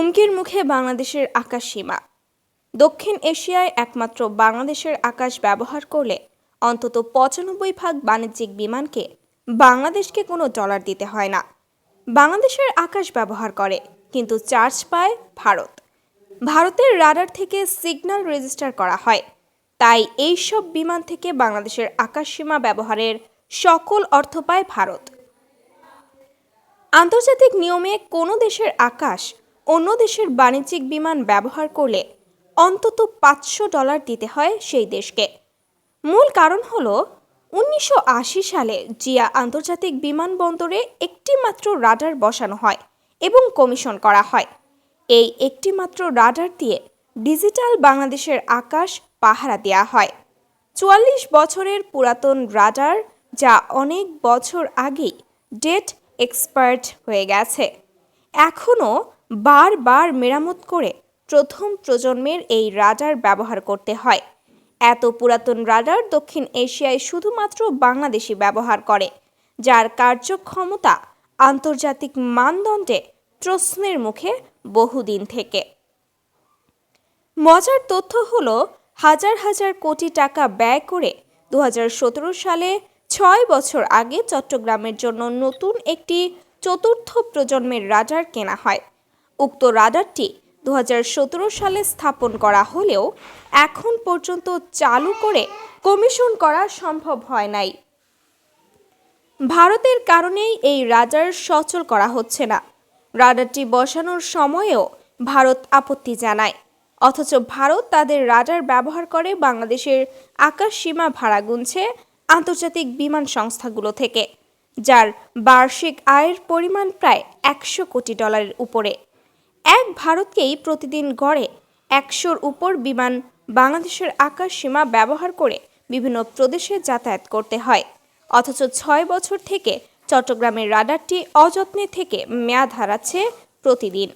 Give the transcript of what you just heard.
হুমকির মুখে বাংলাদেশের আকাশ সীমা। দক্ষিণ এশিয়ায় একমাত্র বাংলাদেশের আকাশ ব্যবহার করলে অন্তত পঁচানব্বই ভাগ বাণিজ্যিক বিমানকে বাংলাদেশকে কোনো ডলার দিতে হয় না। বাংলাদেশের আকাশ ব্যবহার করে, কিন্তু চার্জ পায় ভারত। ভারতের রাডার থেকে সিগন্যাল রেজিস্টার করা হয়। তাই এই সব বিমান থেকে বাংলাদেশের আকাশ সীমা ব্যবহারের সকল অর্থ পায় ভারত। আন্তর্জাতিক নিয়মে কোনো দেশের আকাশ অন্য দেশের বাণিজ্যিক বিমান ব্যবহার করলে অন্তত পাঁচশো ডলার দিতে হয় সেই দেশকে। মূল কারণ হল, উনিশশো আশি সালে জিয়া আন্তর্জাতিক বিমানবন্দরে একটি মাত্র রাডার বসানো হয় এবং কমিশন করা হয়। এই একটি মাত্র রাডার দিয়ে ডিজিটাল বাংলাদেশের আকাশ পাহারা দেওয়া হয়। চুয়াল্লিশ বছরের পুরাতন রাডার, যা অনেক বছর আগেই ডেট এক্সপার্ট হয়ে গেছে। এখনও বারবার মেরামত করে প্রথম প্রজন্মের এই রাডার ব্যবহার করতে হয়। এত পুরাতন রাডার দক্ষিণ এশিয়ায় শুধুমাত্র বাংলাদেশি ব্যবহার করে, যার কার্যক্ষমতা আন্তর্জাতিক মানদণ্ডে প্রশ্নের মুখে বহুদিন থেকে। মজার তথ্য হল, হাজার হাজার কোটি টাকা ব্যয় করে দু হাজার সতেরো সালে ছয় বছর আগে চট্টগ্রামের জন্য নতুন একটি চতুর্থ প্রজন্মের রাডার কেনা হয়। উক্ত রাডারটি দু হাজার সতেরো সালে স্থাপন করা হলেও এখন পর্যন্ত চালু করে কমিশন করা সম্ভব হয় নাই। ভারতের কারণেই এই রাডার সচল করা হচ্ছে না। রাডারটি বসানোর সময়েও ভারত আপত্তি জানায়। অথচ ভারত তাদের রাডার ব্যবহার করে বাংলাদেশের আকাশ সীমা ভাড়া গুনছে আন্তর্জাতিক বিমান সংস্থাগুলো থেকে, যার বার্ষিক আয়ের পরিমাণ প্রায় একশো কোটি ডলারের উপরে। এক ভারতকেই প্রতিদিন গড়ে একশোর উপর বিমান বাংলাদেশের আকাশ সীমা ব্যবহার করে বিভিন্ন প্রদেশে যাতায়াত করতে হয়। অথচ ছয় বছর থেকে চট্টগ্রামের রাডারটি অযত্নে থেকে মেয়াদ হারাচ্ছে প্রতিদিন।